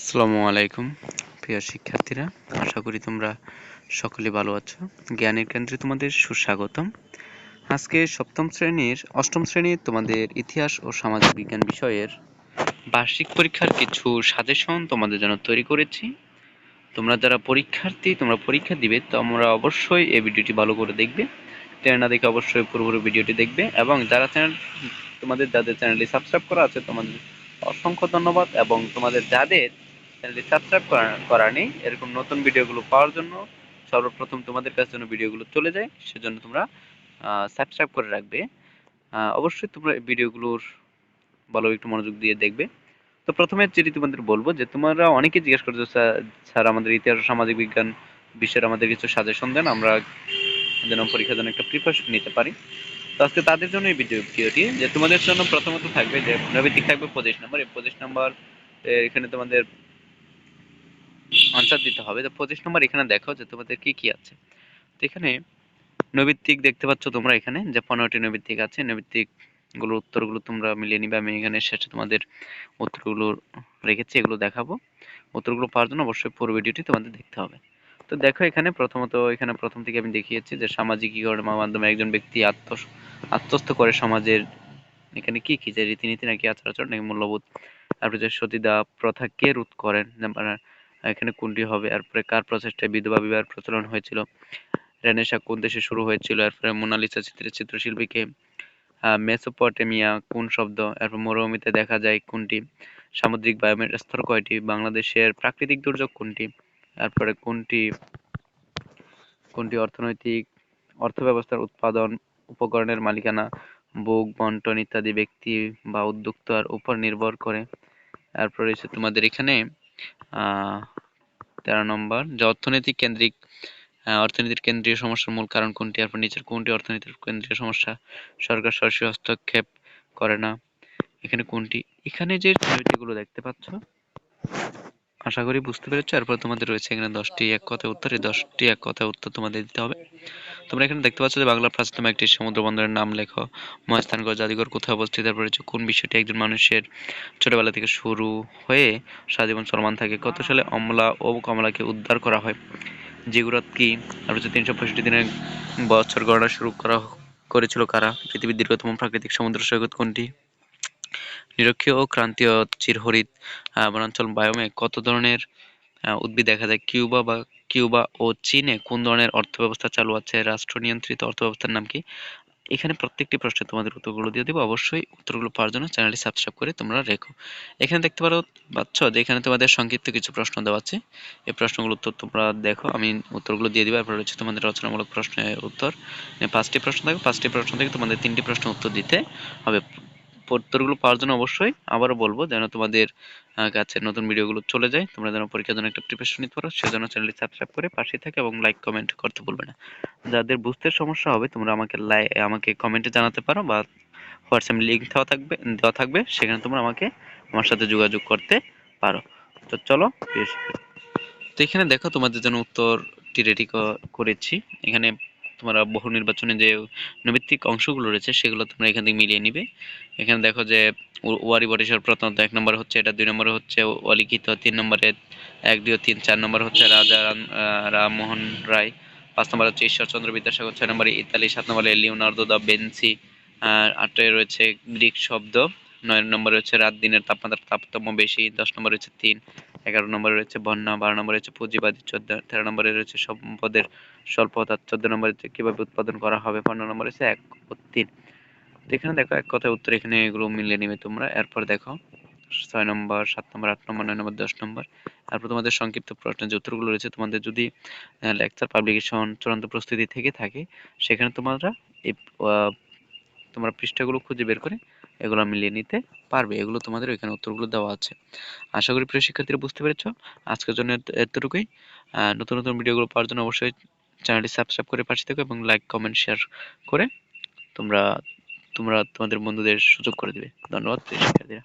আসসালামু আলাইকুম, প্রিয় শিক্ষার্থীরা। আশা করি তোমরা সকলে ভালো আছো। জ্ঞানের কেন্দ্রে তোমাদের সুস্বাগতম। আজকে সপ্তম শ্রেণির, অষ্টম শ্রেণির তোমাদের ইতিহাস ও সামাজিক বিজ্ঞান বিষয়ের বার্ষিক পরীক্ষার কিছু সাজেশন তোমাদের জন্য তৈরি করেছি। তোমরা যারা পরীক্ষার্থী, তোমরা পরীক্ষা দিবে, তোমরা অবশ্যই এই ভিডিওটি ভালো করে দেখবে। টেনে না দেখে অবশ্যই পুরোপুরি ভিডিওটি দেখবে এবং যারা চ্যানেল তোমাদের যাদের চ্যানেলটি সাবস্ক্রাইব করা আছে, তোমাদের অসংখ্য ধন্যবাদ এবং তোমাদের যাদের চ্যানেলটি সাবস্ক্রাইব করা নেই এরকম নতুন ভিডিওগুলো পাওয়ার জন্য সর্বপ্রথম তোমাদের কাছে যেন ভিডিওগুলো চলে যায়, সেজন্য তোমরা সাবস্ক্রাইব করে রাখবে। অবশ্যই তোমরা ভিডিওগুলোর ভালো একটু মনোযোগ দিয়ে দেখবে। তো প্রথমে যেটি তোমাদের বলব যে, তোমরা অনেকে জিজ্ঞেস করছ স্যার, আমাদের ইতিহাস সামাজিক বিজ্ঞান বিষয়ের আমাদের কিছু সাজেশন দেন, আমরা যেন পরীক্ষার জন্য একটা প্রিপারেশন নিতে পারি। তো আজকে তাদের জন্য এই ভিডিও ভিডিওটি যে, তোমাদের জন্য প্রথমত থাকবে যে, নৈবিত্তিক থাকবে পঁচিশ নম্বর। এই পঁচিশ নম্বর এখানে তোমাদের আনসার দিতে হবে। তো পঁচিশ নম্বর এখানে দেখো যে তোমাদের কি কি আছে। তো এখানে নৈবিত্তিক দেখতে পাচ্ছ তোমরা এখানে যে পনেরোটি নৈবিত্তিক আছে। নৈবিত্তিক উত্তরগুলো তোমরা মিলিয়ে নিবে। আমি এখানে শেষে তোমাদের উত্তরগুলো রেখেছি, এগুলো দেখাবো। উত্তরগুলো পাওয়ার জন্য অবশ্যই পুরো ভিডিওটি তোমাদের দেখতে হবে। তো দেখো এখানে প্রথমত, এখানে প্রথম থেকে আমি দেখিয়েছি যে সামাজিকীকরণের মাধ্যমে একজন ব্যক্তি আত্ম আত্মস্থ করে সমাজের এখানে কি কি যে রীতিনীতি নাকি আচার আচরণ নাকি মূল্যবোধ, তারপরে যে সতীদাহ প্রথা কে রোধ করেন মানে এখানে কোনটি হবে? এরপরে কার প্রচেষ্টায় বিধবা বিবাহের প্রচলন হয়েছিল? রেনেসা কোন দেশে শুরু হয়েছিল? এরপরে মোনালিসা চিত্রের চিত্রশিল্পীকে মেসোপটেমিয়া কোন শব্দ? এরপর মরুভূমিতে দেখা যায় কোনটি? সামুদ্রিক বায়ুমের স্তর কয়টি? বাংলাদেশের প্রাকৃতিক দুর্যোগ কোনটি? তারপরে কোনটি কোনটি অর্থনৈতিক অর্থব্যবস্থার উৎপাদন, উপকরণের মালিকানা ভোগ বন্টন ইত্যাদি ব্যক্তি বা উদ্যোক্তার উপর নির্ভর করে। তারপরে রয়েছে তোমাদের এখানে তেরো নম্বর, যে অর্থনৈতিক কেন্দ্রিক অর্থনীতির কেন্দ্রীয় সমস্যার মূল কারণ কোনটি? এরপর নিচের কোনটি অর্থনীতির কেন্দ্রীয় সমস্যা? সরকার সরাসরি হস্তক্ষেপ করে না। এখানে কোনটি? এখানে যে ছবিগুলো দেখতে পাচ্ছ, আশা করি বুঝতে পেরেছ। এরপর তোমাদের রয়েছে এখানে দশটি এক কথায় উত্তর। এই দশটি এক কথায় উত্তর তোমাদের দিতে হবে। তোমরা এখানে দেখতে পাচ্ছ যে বাংলার প্রাচীনতম একটি সমুদ্র বন্দরের নাম লেখো। মহাস্থানগড় জাদুঘর কোথায় অবস্থিত তারপর হচ্ছে কোন বিষয়টি একজন মানুষের ছোটবেলা থেকে শুরু হয়ে সারাজীবন চলমান থাকে কত সালে অমলা ও কমলাকে উদ্ধার করা হয় জিগুরাত কি তারপর হচ্ছে তিনশো পঁয়ষট্টি দিনের বছর গণনা শুরু করা করেছিল কারা পৃথিবীর দীর্ঘতম প্রাকৃতিক সমুদ্র সৈকত কোনটি নিরক্ষীয় ও ক্রান্তীয় চিরহরিৎ আহ, বনাঞ্চল বায়োমে কত ধরনের উদ্ভিদ দেখা যায়। কিউবা বা কিউবা ও চীনে কোন ধরনের অর্থব্যবস্থা চালু আছে? রাষ্ট্র নিয়ন্ত্রিত অর্থব্যবস্থার নাম কি? এখানে প্রত্যেকটি প্রশ্নে তোমাদের উত্তরগুলো দিয়ে দেবো। অবশ্যই উত্তরগুলো পাওয়ার জন্য চ্যানেলটি সাবস্ক্রাইব করে তোমরা রেখো। এখানে দেখতে পারো, পাচ্ছ? যে এখানে তোমাদের সংক্ষিপ্ত কিছু প্রশ্ন দেওয়া আছে। এই প্রশ্নগুলো উত্তর তোমরা দেখো, আমি উত্তরগুলো দিয়ে দিব। এরপর হচ্ছে তোমাদের রচনামূলক প্রশ্নের উত্তর। পাঁচটি প্রশ্ন থাকবে। পাঁচটি প্রশ্ন থেকে তোমাদের তিনটি প্রশ্ন উত্তর দিতে হবে। উত্তরগুলো পাওয়ার জন্য অবশ্যই আবারও বলব যেন তোমাদের কাছে নতুন ভিডিওগুলো চলে যায়, তোমরা যেন পরীক্ষার জন্য একটা প্রিপারেশন নিতে পারো, সেজন্য চ্যানেলটি সাবস্ক্রাইব করে পাশে থাকে এবং লাইক কমেন্ট করতে ভুলবে না। যাদের বুঝতে সমস্যা হবে, তোমরা আমাকে লাই, আমাকে কমেন্টে জানাতে পারো বা হোয়াটসঅ্যাপ লিঙ্ক দেওয়া থাকবে দেওয়া থাকবে, সেখানে তোমরা আমাকে আমার সাথে যোগাযোগ করতে পারো। তো চলো তো এখানে দেখো তোমাদের জন্য উত্তরটি রেডি করেছি। এখানে তোমরা বহু নির্বাচনে যে নৈমিত্তিক অংশগুলো রয়েছে, সেগুলো তোমরা এখান থেকে মিলিয়ে নিবে। এখানে দেখো যে ওয়ারি বটেশ্বর প্রথমত এক নম্বর হচ্ছে, এটা দুই নম্বরে হচ্ছে অলিখিত, তিন নম্বরে এক, দুই তিন, চার নম্বর হচ্ছে রাজা রামমোহন রায়, পাঁচ নম্বর হচ্ছে ঈশ্বরচন্দ্র বিদ্যাসাগর, ছয় নম্বরে ইতালি, সাত নম্বরে লিওনার্দো দা বেনসি আটে রয়েছে গ্রিক শব্দ, নয় নম্বরে হচ্ছে রাত দিনের তাপমাত্রা তারতম্য বেশি, দশ নম্বরে হচ্ছে তিন। এগারো নম্বরে রয়েছে বন্যা, বারো নম্বরে হচ্ছে পুঁজিবাদী চোদ্দ, তেরো নম্বরে রয়েছে সম্পদের স্বল্পতা, চোদ্দ নম্বরে কীভাবে উৎপাদন করা হবে, পনেরো নম্বরে হচ্ছে এক ও তিন। এখানে দেখো এক কথায় উত্তর এখানে এগুলো মিলিয়ে নিবে তোমরা। এরপর দেখো ছয় নম্বর, সাত নম্বর, আট নম্বর, নয় নম্বর, দশ নম্বর। তারপর তোমাদের সংক্ষিপ্ত প্রশ্নের যে উত্তরগুলো রয়েছে, তোমাদের যদি লেকচার পাবলিকেশন চূড়ান্ত প্রস্তুতি থেকে থাকে, সেখানে তোমরা, এই তোমরা পৃষ্ঠাগুলো খুঁজে বের করে এগুলো মিলিয়ে নিতে পারবে। এগুলো তোমাদের ওইখানে উত্তরগুলো দেওয়া আছে। আশা করি প্রিয় শিক্ষার্থীরা বুঝতে পেরেছ। আজকের জন্য এতটুকুই। নতুন নতুন ভিডিওগুলো পাওয়ার জন্য অবশ্যই চ্যানেলটি সাবস্ক্রাইব করে পাশে থেকো এবং লাইক, কমেন্ট, শেয়ার করে তোমরা তোমরা তোমাদের বন্ধুদের সুযোগ করে দিবে। ধন্যবাদ প্রিয় শিক্ষার্থীরা।